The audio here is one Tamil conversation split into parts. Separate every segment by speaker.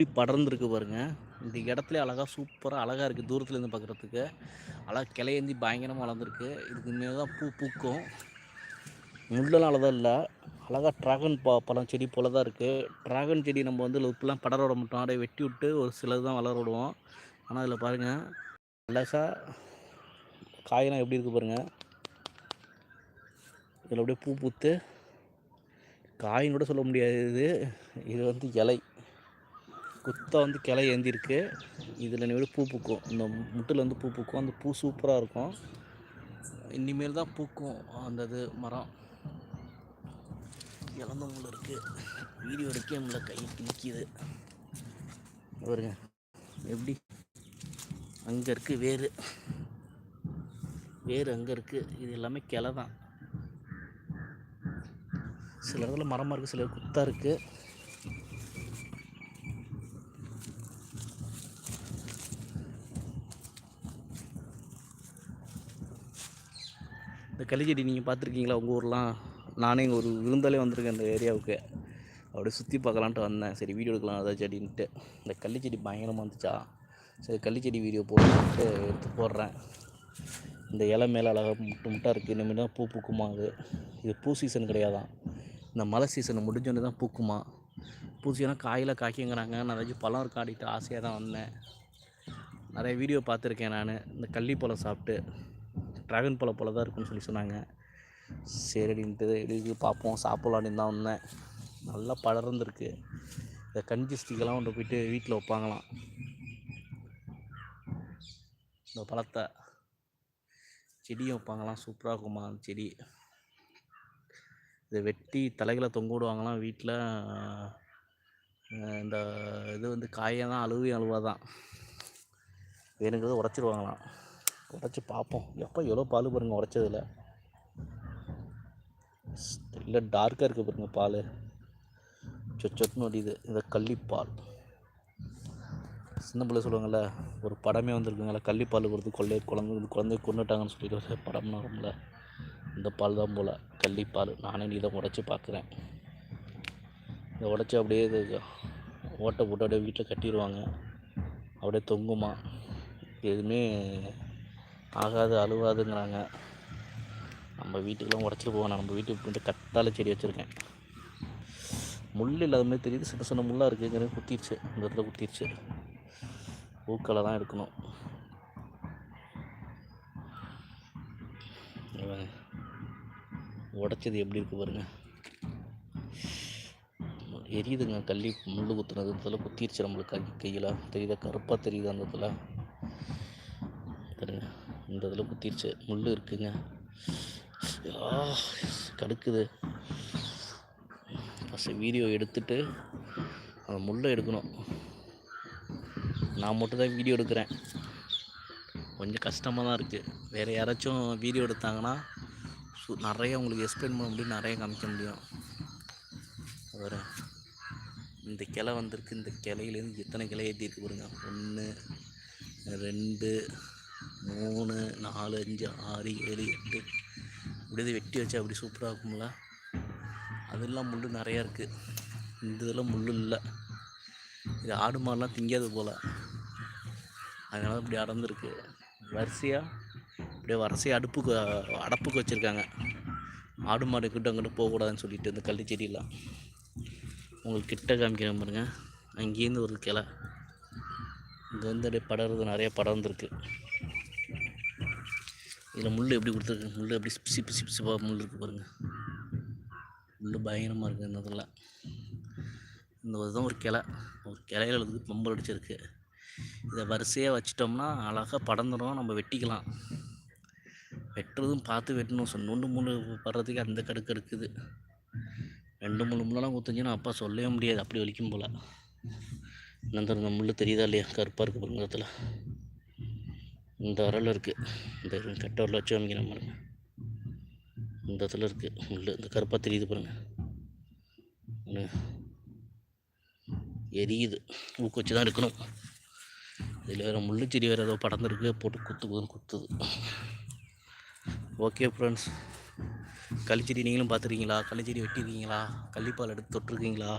Speaker 1: எப்படி படர்ந்துருக்கு பாருங்கள் இந்த இடத்துல அழகாக சூப்பராக அழகாக இருக்குது தூரத்துலேருந்து பார்க்குறதுக்கு அழகாக கிளையேந்தி பயங்கரமாக வளர்ந்துருக்கு. இதுக்கு மேலே தான் பூ பூக்கும். முள்ளெல்லாம் அழகாக இல்லை. அழகாக ட்ராகன் ப பழம் செடி போல தான் இருக்குது ட்ராகன் செடி நம்ம வந்து இப்பெல்லாம் படர விட மாட்டோம். அப்படியே வெட்டி விட்டு ஒரு சிலது தான் வளர விடுவோம். ஆனால் அதில் பாருங்கள் அழகாக காயெல்லாம் எப்படி இருக்குது பாருங்கள் இதில் அப்படியே பூ பூத்து. காயின்னு கூட சொல்ல முடியாது இது. இது வந்து இலை. குத்தா வந்து கிளை ஏந்திருக்கு. இதில் இனிமேல் பூ பூக்கும். இந்த முட்டில் வந்து பூ பூக்கும். அந்த பூ சூப்பராக இருக்கும். இனிமேல் தான் பூக்கும். அந்த இது மரம். இழந்த இருக்குது வீடியோ எடுக்க முடியல. கை நிற்கிது பாருங்க. எப்படி? அங்கே இருக்குது வேறு. வேறு அங்கே இருக்குது இது எல்லாமே கிளை தான். சில இடத்துல மரமாக இருக்குது சில குத்தாக இருக்குது இந்த களிச்செடி நீங்கள் பார்த்துருக்கீங்களா? உங்கள் ஊர்லாம்? நானே இங்கே ஒரு விருந்தாலே வந்திருக்கேன் இந்த ஏரியாவுக்கு. அப்படியே சுற்றி பார்க்கலான்ட்டு வந்தேன். சரி வீடியோ எடுக்கலாம் அதான் செடின்ட்டு. இந்த கள்ளிச்செடி பயங்கரமாக இருந்துச்சா? சரி கள்ளிச்செடி வீடியோ போட்டு எடுத்து போடுறேன். இந்த இலை மேலே அழகாக முட்டு முட்டாக இருக்குது இனிமேல் தான் பூ பூக்குமா அது? இது பூ சீசன் கிடையாதான் இந்த மழை சீசன் முடிஞ்சோடனே தான் பூக்குமா? பூசினா காயில் காய்க்குங்கிறாங்க. நான் ஏதாச்சும் பழம் இருக்காடிட்டு ஆசையாக தான் வந்தேன். நிறைய வீடியோ பார்த்துருக்கேன் நான். இந்த கள்ளிப்பழம் சாப்பிட்டு. ட்ராகன் பழம் போல தான் இருக்குன்னு சொல்லி சொன்னாங்க. சரின்ட்டு எடுத்து பார்ப்போம் சாப்பிட்லான்னு தான் வந்தேன். நல்லா படர்ந்துருக்கு. இந்த கஞ்சி ஸ்டிக்கெல்லாம் கொண்டு போயிட்டு வீட்டில் வைப்பாங்களாம். இந்த பழத்தை செடியும் வைப்பாங்களாம். சூப்பராக இருக்குமா அந்த செடி. இதை வெட்டி தலைகளை தொங்க விடுவாங்களாம் வீட்டில் இந்த இது வந்து காயெல்லாம் தான் அழுவி அழுவாதான். வேணுங்கிறத உடச்சிருவாங்களாம். உடச்சி பார்ப்போம். எப்போ எவ்வளோ பால் பாருங்க உடச்சதில்? இல்லை டார்க்காக இருக்குது பாருங்க பால். சொச்சொட்டுன்னு வடியுது இந்த கள்ளிப்பால். சின்ன பிள்ளை சொல்லுவாங்கள்ல ஒரு படமே வந்திருக்குங்களா கள்ளிப்பால் கொடுத்து கொள்ளை குழந்தை குழந்தை கொண்டுட்டாங்கன்னு சொல்லிட்டு படம்னா வரும்ல. இந்த பால் தான் போல் கள்ளிப்பால். நானே நீ தான் உடச்சி பார்க்குறேன். இதை உடச்சி அப்படியே இது ஓட்டை போட்டு அப்படியே வீட்டில் கட்டிடுவாங்க அப்படியே தொங்குமா. எதுவுமே ஆகாது அழுவாதுங்கிறாங்க நம்ம வீட்டுக்கெல்லாம் உடச்சிட்டு போவேன். நம்ம வீட்டுக்கு பின்னாடி கத்தாழை செடி வச்சுருக்கேன். முள் இல்லாத மாதிரி தெரியுது. சின்ன சின்ன முள்ளாக இருக்குங்கிற குத்திடுச்சு இந்த இடத்துல குத்திடுச்சு பூக்களை தான் எடுக்கணும். உடச்சது எப்படி இருக்கு பாருங்க. எரியுதுங்க. கள்ளி முள் குத்துனது இடத்துல குத்திடுச்சு நம்மளுக்கு. கை கையில் தெரியுதா? கருப்பாக தெரியுது அந்த இடத்துல? தெரியுங்க இந்த இதில் குத்திடுச்சு முள் இருக்குங்க. கடுக்குது. ஃபஸ்ட்டு வீடியோ எடுத்துட்டு அந்த முள்ளை எடுக்கணும். நான் மட்டும் தான் வீடியோ எடுக்கிறேன். கொஞ்சம் கஷ்டமாக தான் இருக்குது வேறு யாராச்சும் வீடியோ எடுத்தாங்கன்னா சு நிறைய உங்களுக்கு எக்ஸ்பிளைன் பண்ண முடியும் நிறைய காமிக்க முடியும். வேறு இந்த கிளை வந்திருக்கு. இந்த கிளையிலேருந்து எத்தனை கிளை ஏற்றிருக்கு பாருங்க. ஒன்று ரெண்டு மூணு நாலு அஞ்சு ஆறு ஏழு எட்டு. இப்படி வெட்டி வச்சா அப்படி சூப்பராக இருக்கும்ல? அதெல்லாம் முள் நிறையா இருக்குது இந்த இதெல்லாம் முள் இல்லை. இது ஆடு மாடுலாம் திங்காது போல். அதனால இப்படி அடர்ந்துருக்கு. வரிசையாக இப்படியே வரிசையாக அடுப்புக்கு அடப்புக்கு வச்சுருக்காங்க. ஆடு மாடு கிட்ட அங்கிட்ட போகக்கூடாதுன்னு சொல்லிட்டு இந்த கள்ளி செடியெலாம் உங்களுக்கு கிட்ட காமிக்கிறேன் பாருங்கள் அங்கேருந்து ஒரு கிளை. இங்கே வந்து அப்படியே படர்றது நிறைய படர்ந்துருக்கு. இதில் முள் எப்படி கொடுத்துருக்கு? முள் எப்படி பிசி பிசி பிசிப்பாக முள் இருக்குது பாருங்கள் முள் பயங்கரமாக இருக்குது இந்த இதில் இந்த இதுதான் ஒரு கிளை. ஒரு கிளையில் இருந்து பம்பல் அடிச்சிருக்கு. இதை வரிசையாக வச்சிட்டோம்னா அழகாக படந்துடும் நம்ம வெட்டிக்கலாம். வெட்டுறதும் பார்த்து வெட்டணும். சொ நொண்டு முள் படுறதுக்கு அந்த கடுக்கு இருக்குது. ரெண்டு முள் முள்ளெல்லாம் குத்துச்சுன்னா அப்பா சொல்லவே முடியாது. அப்படி வலிக்கும் போல். இந்த இந்த முள் தெரியுதா இல்லையா? கருப்பாக இருக்குது பாருங்க இடத்துல. இந்த விரல் இருக்குது இந்த கட்ட விரல வச்சு காமிக்கிறேன் பாருங்கள் இந்த இடத்துல இருக்குது முள் இந்த கருப்பாக தெரியுது பாருங்கள் எரியுது. ஊக்க வச்சு தான் எடுக்கணும். இதில் வேறு முள்ளுச்செடி வேறு ஏதோ படந்துருக்கு போட்டு குத்து குத்துன்னு குத்துது. ஓகே ஃப்ரெண்ட்ஸ் களிச்செடி நீங்களும் பார்த்துருக்கீங்களா? களிச்செடி வெட்டியிருக்கீங்களா? கள்ளிப்பால் எடுத்து தொட்டிருக்கீங்களா?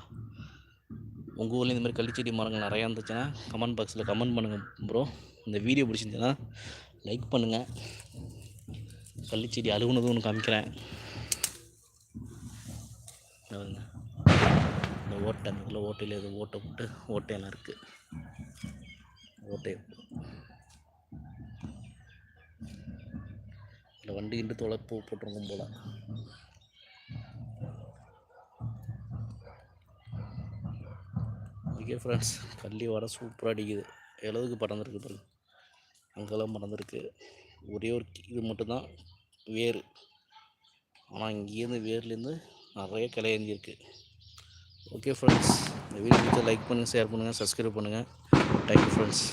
Speaker 1: உங்கள் ஊரில் இந்த மாதிரி கள்ளிச்செடி மரங்கள் நிறையா இருந்துச்சுன்னா கமெண்ட் பாக்ஸில் கமெண்ட் பண்ணுங்கள் ப்ரோ இந்த வீடியோ பிடிச்சிருந்துச்சுன்னா லைக் பண்ணுங்கள் கள்ளிச்செடி அழுகுனதும் ஒன்று காமிக்கிறேன். இந்த ஓட்டை அந்த இதில் ஓட்டையில் எதுவும் ஓட்டை போட்டு ஓட்டையெல்லாம் இருக்குது ஓட்டை. இதில் வண்டி கிண்டு தொலைப்பு போட்டிருக்கும் போல். ஓகே ஃப்ரெண்ட்ஸ் கள்ளி வர சூப்பராக அடிக்குது. எழுதுக்கு பறந்துருக்கு பாருங்க. அங்கெல்லாம் பறந்துருக்கு. ஒரே ஒரு இது மட்டும்தான். வேர் ஆனால் இங்கேருந்து வேர்லேருந்து நிறைய கிளை ஓகே ஃப்ரெண்ட்ஸ் இந்த வீடியோ லைக் பண்ணுங்கள் ஷேர் பண்ணுங்கள் சப்ஸ்கிரைப் பண்ணுங்கள் தேங்க்யூ ஃப்ரெண்ட்ஸ்